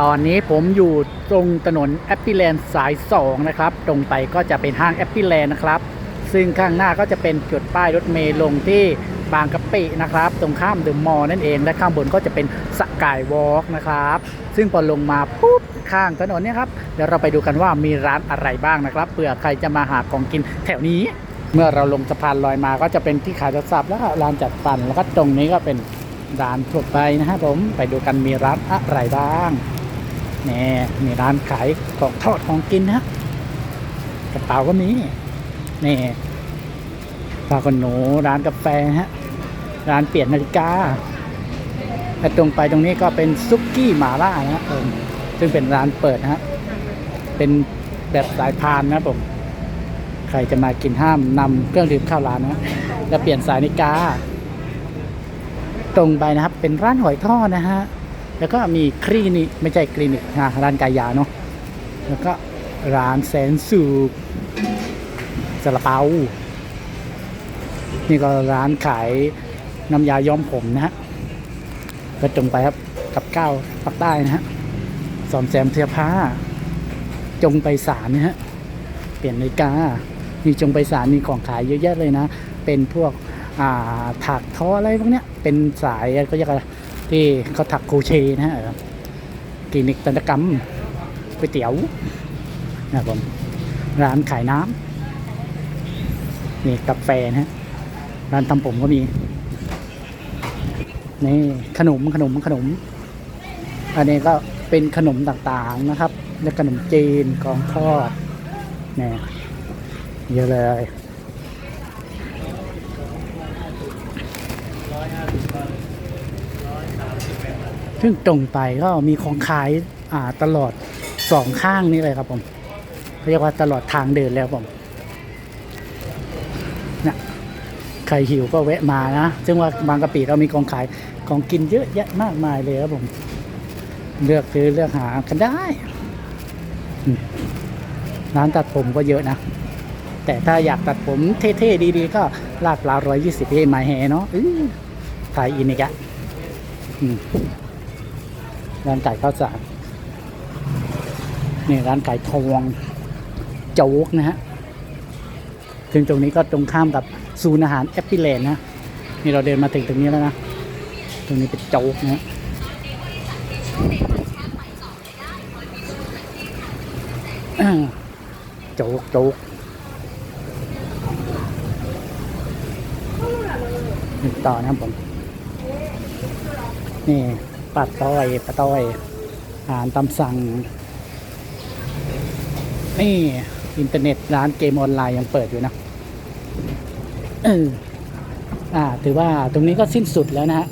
ตอนนี้ผมอยู่ตรงถนนแอปปี้แลนด์สาย 2 นะครับ ตรงไปก็จะเป็นห้างแอปปี้แลนด์นะครับ ซึ่งข้างหน้าก็จะเป็นจุดป้ายรถเมล์ลงที่บางกะปินะครับ ตรงข้ามเดอะมอลล์นั่นเองและข้างบนก็จะเป็นสกายวอล์กนะครับ ซึ่งพอลงมาปุ๊บข้างถนนเนี่ยครับ เดี๋ยวเราไปดูกันว่ามีร้านอะไรบ้างนะครับเผื่อใครจะมาหาของกินแถวนี้ เมื่อเราลงสะพานลอยมาก็จะเป็นที่ขายโทรศัพท์แล้วก็ร้านจัดฟันแล้วก็ตรงนี้ก็เป็นร้านทั่วไปนะครับผมไปดูกันมีร้านอะไรบ้าง นี่มีร้านขายของทอดของกินนะกระเป๋าก็มีนี่ผ้าขนหนูร้านกาแฟฮะร้านเปลี่ยนนาฬิกาและตรงไปตรงนี้ก็เป็นซุกี้หมาล่านะผมซึ่งเป็นร้านเปิดนะฮะเป็นแบบสายพานนะผมใครจะมากินห้ามนำเครื่องดื่มเข้าร้านนะแล้วเปลี่ยนสายนาฬิกา ตรงไปนะครับเป็นร้านหอยทอดนะฮะ แล้วก็มีคลินิกไม่ใช่คลินิกนะร้านกายยาเนาะแล้วก็ร้านแสนสูบซาลาเปานี่ก็ร้านขายน้ำยาย้อมผมนะฮะก็ตรงไปครับกับก้าวปักใต้นะฮะสอมแซมเสื้อผ้า จงไปสารนะฮะเปลี่ยนนาฬิกามีจงไปสารมีของขายเยอะแยะเลยนะ เป็นพวกอ่าถักท้ออะไรพวกเนี้ยเป็นสายก็เรียกอะไร ที่เขาถักโคเชนะฮะคลินิกตันตกรรมก๋วยเตี๋ยวนะครับผมร้านขายน้ำนี่กาแฟนะฮะร้านทำผมก็มี นี่ขนมขนมขนม อันนี้ก็เป็นขนมต่างๆนะครับและขนมจีนของทอดนี่เยอะเลย ซึ่งตรงไปก็มีของขายอ่าตลอดสองข้างนี่เลยครับผมเรียกว่าตลอดทางเดินแล้วผมเนี่ยใครหิวก็แวะมานะ ซึ่งว่าบางกะปิเรามีของขายของกินเยอะแยะมากมายเลยครับผม เลือกซื้อเลือกหากันได้ ร้านตัดผมก็เยอะนะ แต่ถ้าอยากตัดผมเท่ๆดีๆ ก็ลาดปลาร้อยยี่สิบเอไมแฮเนาะไทยอินอีกอะ ร้านไก่ข้าวสารนี่ร้านไก่ทองโจ๊กนะฮะถึงตรงนี้ก็ตรงข้ามกับศูนย์อาหารแอปปิแลนนะนี่เราเดินมาถึงตรงนี้แล้วนะ ตรงนี้เป็นโจ๊กนะฮะโจ๊กโจ๊กต่อนะครับผมนี่ ปัดต้อยปะต้อยอาหารตามสั่ง นี่อินเทอร์เน็ตร้านเกมออนไลน์ยังเปิดอยู่นะอออ่า ถือว่าตรงนี้ก็สิ้นสุดแล้วนะฮะ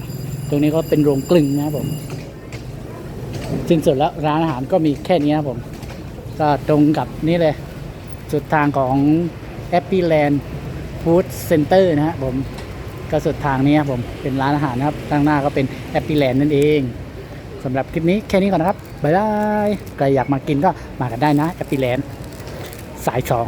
ตรงนี้ก็เป็นโรงกลึงนะครับผม สิ้นสุดแล้วร้านอาหารก็มีแค่นี้นะครับผม ก็ตรงกับนี่เลยสุดทางของแอปปี้แลนด์ฟู้ดเซ็นเตอร์นะฮะผม ก็สุดทางนี้ครับผมเป็นร้านอาหารนะครับข้างหน้าก็เป็นแอปปี้แลนด์นั่นเองสำหรับคลิปนี้แค่นี้ก่อนนะครับบ๊ายบายใครอยากมากินก็มากันได้นะแอปปี้แลนด์สายสอง